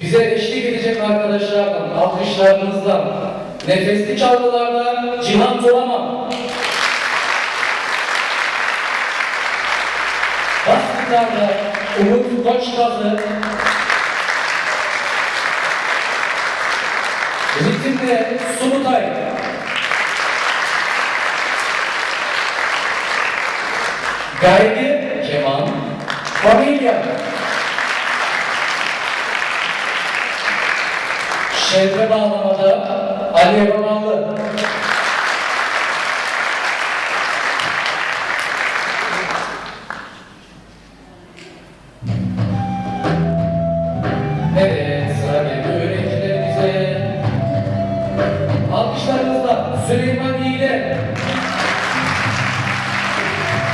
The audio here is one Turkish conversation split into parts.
Bize eşlik edecek arkadaşlardan, alkışlarınızla, nefesli çalgılardan Cihan Tolaman. Bas gitarda Umut Koçkazı. Ritimde Subutay. Gaygı Keman. Familya. Şevre bağlamada Ali Romanlı. Evet, sıra Süleyman İğne,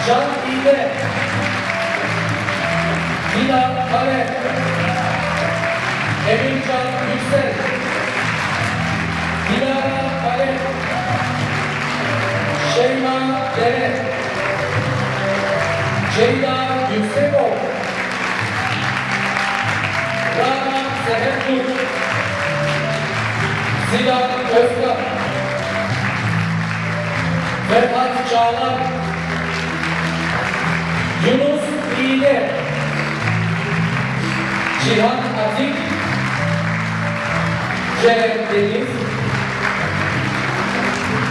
Can İğne, Dila Kare, Emircan Yüksel, Dilara Kale, Şeyma Dere, Ceyda Yüksekol, Rana Seher Zilan Özkan, Ferhat Çağlar, Yunus İğne, Cihan Atik, Cem Deniz,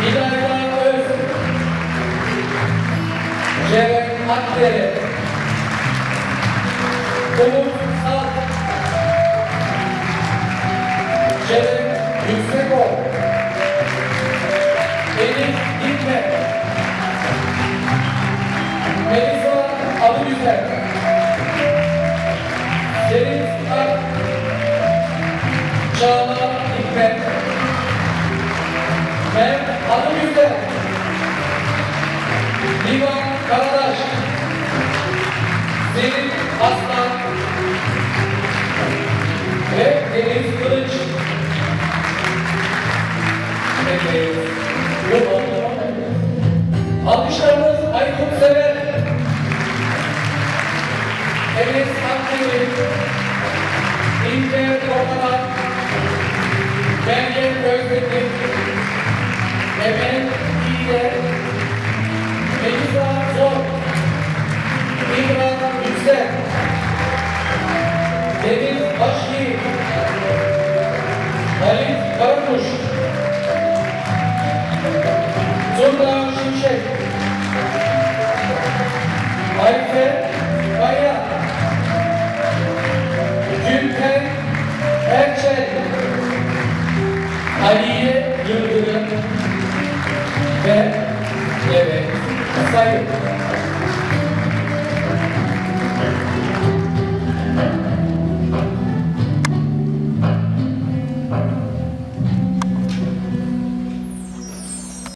İlayda Öz, Cem Akdere, Umut Sal, Cem Yüksekol, Mem Adıgüzel, Livan Karadaş, Selin Aslan. Ve Deniz Kılıç. Evet. Bu Alkışlarımız Aykut Sever, Enes Akdemir, İnce Korkadan, Meryem Öztekin, Mehmet İyiler, Melisa Zor, İmran Yüksel, Deniz Başyiğit, Halit Karakuş, Turna Şimşek, Ayfer Yıldırım ve evet sayın